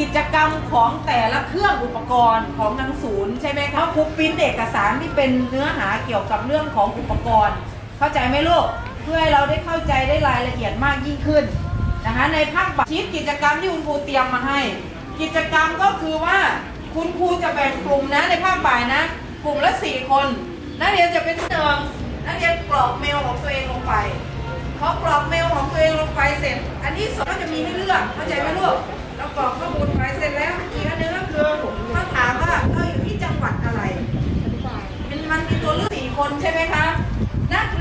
กิจกรรมของแต่ละเครื่องอุปกรณ์ของทางศูนย์ใช่ไหมคะครูปริ้นเอกสารที่เป็นเนื้อหาเกี่ยวกับเรื่องของอุปกรณ์ เข้าใจไหมลูกเพื่อให้เราได้เข้าใจได้รายละเอียดมากยิ่งขึ้นนะคะในภาคบัตรชีตกิจกรรมที่คุณครูเตรียมมาให้ กิจกรรมก็คือว่าคุณครูจะแบ่งกลุ่มนะในภาคบ่ายนะกลุ่มละสี่คน นักเรียนจะเป็นเติมนักเรียนกรอกเมลของตัวเองลงไปพอกรอกเมลของตัวเองลงไปเสร็จ อันที่สองก็จะมีให้เลือกเข้าใจไหมลูกเรากรอกข้อมูล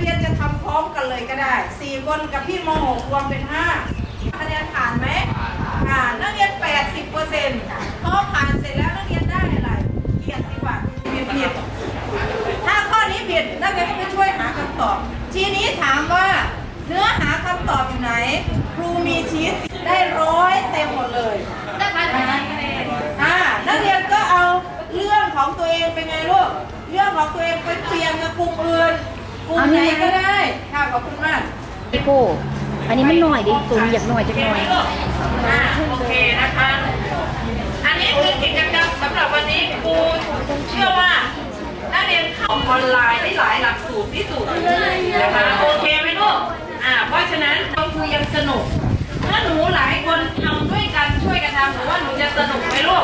รียนจะทำพร้อมกันเลยก็ได้สี่คนกับพี่มหกรวมเป็นห้าคะแนนผ่านไหมผ่านนักเรียน 80เปอร์เซ็นต์พอผ่านเสร็จแล้วนักเรียนได้อะไรเกียรติบัตรผิดผิดถ้าข้อนี้ผิดนักเรียนก็ไปช่วยหาคำตอบ ทีนี้ถามว่าเนื้อหาคำตอบอยู่ไหน ครูมีชีตได้ร้อยเต็มหมดเลยนะคะอ่านักเรียนก็เอาเรื่องของตัวเองเป็นไงลูกเรื่องของตัวเองไปเปลี่ยนกับกลุ่มอื่น กลุ่มไหนก็ได้ ค่ะขอบคุณมากพี่โก้อันนี้มันหน่อยดิตัวนี้อยากหน่อยจังหน่อยอ่าโอเคนะคะ อันนี้คือกิจกรรมสำหรับวันนี้ครูเชื่อว่านักเรียนเข้าออนไลน์ได้หลายหลักสูตรที่สุดนะคะโอเคไหมลูกอ่าเพราะฉะนั้นเราคือยังสนุกถ้าหนูหลายคนทำด้วยกันช่วยกันทำหนูว่าหนูจะสนุกไหมลูก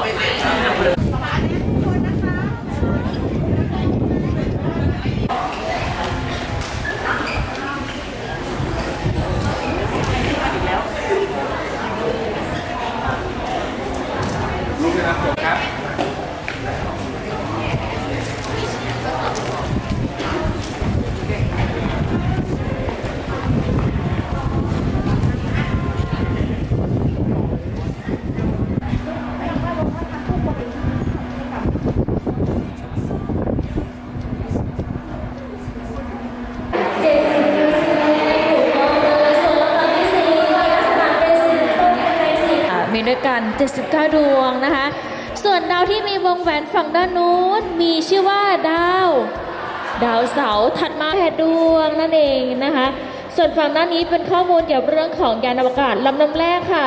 ด้วยกัน 79 ดวงนะคะ ส่วนดาวที่มีวงแหวนฝั่งด้านนู้นมีชื่อว่าดาว ดาวเสาถัดมาแปดดวงนั่นเองนะคะ ส่วนฝั่งด้านนี้เป็นข้อมูลเกี่ยวกับเรื่องของยานอวกาศลำน้ำแรกค่ะ